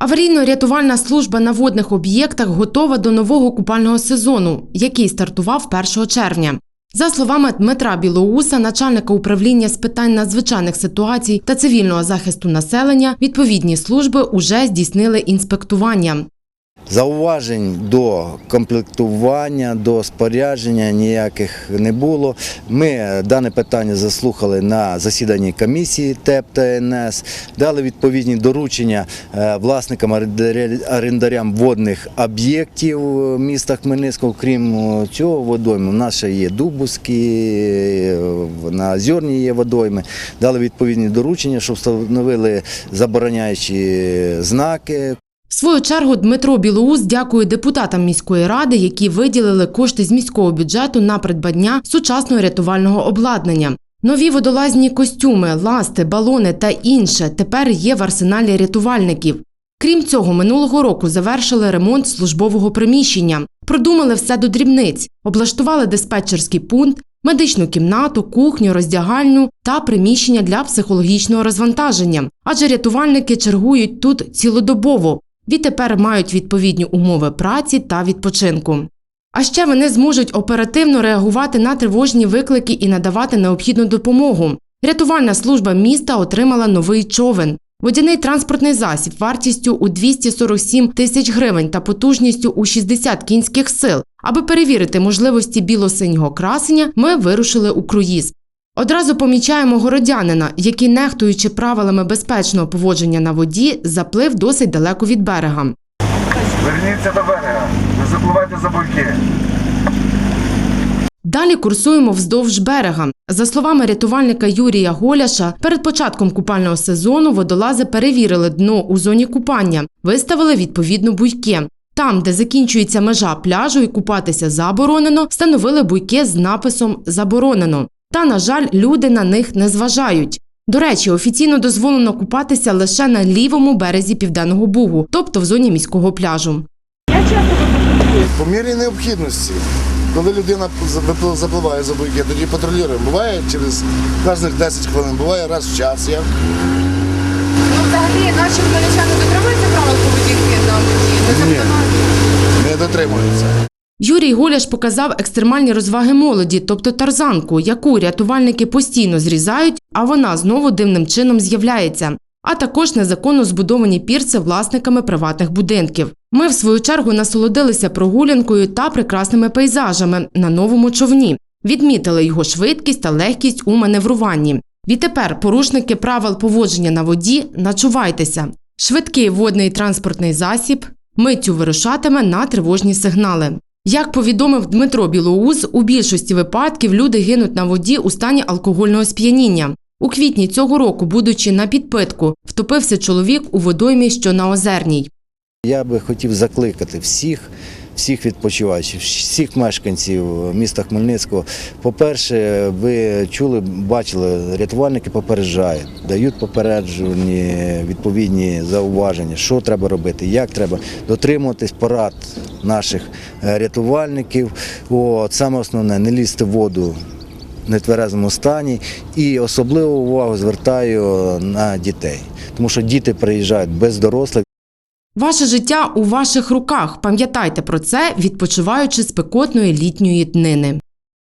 Аварійно-рятувальна служба на водних об'єктах готова до нового купального сезону, який стартував 1 червня. За словами Дмитра Білоуса, начальника управління з питань надзвичайних ситуацій та цивільного захисту населення, відповідні служби уже здійснили інспектування. Зауважень до комплектування, до спорядження ніяких не було. Ми дане питання заслухали на засіданні комісії ТЕП та НС, дали відповідні доручення е, власникам орендарям водних об'єктів міста Хмельницького. Крім е, цього водойми, у нас ще є Дубовські, е, на Озерній є водойми. Дали відповідні доручення, щоб встановили забороняючі знаки, В свою чергу Дмитро Білоус дякує депутатам міської ради, які виділили кошти з міського бюджету на придбання сучасного рятувального обладнання. Нові водолазні костюми, ласти, балони та інше тепер є в арсеналі рятувальників. Крім цього, минулого року завершили ремонт службового приміщення, продумали все до дрібниць, облаштували диспетчерський пункт, медичну кімнату, кухню, роздягальню та приміщення для психологічного розвантаження. Адже рятувальники чергують тут цілодобово. Відтепер мають відповідні умови праці та відпочинку. А ще вони зможуть оперативно реагувати на тривожні виклики і надавати необхідну допомогу. Рятувальна служба міста отримала новий човен. Водяний транспортний засіб вартістю у 247 тисяч гривень та потужністю у 60 кінських сил. Аби перевірити можливості біло-синього красення, ми вирушили у круїз. Одразу помічаємо городянина, який, нехтуючи правилами безпечного поводження на воді, заплив досить далеко від берега. Верніться до берега, не запливайте за буйки. Далі курсуємо вздовж берега. За словами рятувальника Юрія Голяша, перед початком купального сезону водолази перевірили дно у зоні купання, виставили відповідно буйки. Там, де закінчується межа пляжу і купатися заборонено, встановили буйки з написом Заборонено. Та, на жаль, люди на них не зважають. До речі, офіційно дозволено купатися лише на лівому березі Південного Бугу, тобто в зоні міського пляжу. По мірі необхідності. Коли людина запливає за буйки, тоді патрулюємо. Буває через кожних 10 хвилин, буває раз в час. Як. Ну, взагалі, наші хмельничани дотримуються правил поведінки на воді? Не Ні. Не дотримуються. Юрій Голяш показав екстремальні розваги молоді, тобто тарзанку, яку рятувальники постійно зрізають, а вона знову дивним чином з'являється. А також незаконно збудовані пірси власниками приватних будинків. Ми, в свою чергу, насолодилися прогулянкою та прекрасними пейзажами на новому човні. Відмітили його швидкість та легкість у маневруванні. Відтепер порушники правил поводження на воді начувайтеся. Швидкий водний транспортний засіб миттю вирушатиме на тривожні сигнали. Як повідомив Дмитро Білоуз, у більшості випадків люди гинуть на воді у стані алкогольного сп'яніння. У квітні цього року, будучи на підпитку, втопився чоловік у водоймі, що на Озерній. Я би хотів закликати всіх, всіх відпочиваючих, всіх мешканців міста Хмельницького. По-перше, ви чули, бачили, рятувальники попереджають, дають попереджені відповідні зауваження, що треба робити, як треба дотримуватись порад наших е, рятувальників. От, саме основне не лізти в воду нетверезому стані і особливу увагу звертаю на дітей, тому що діти приїжджають без дорослих. Ваше життя у ваших руках. Пам'ятайте про це, відпочиваючи спекотної літньої днини.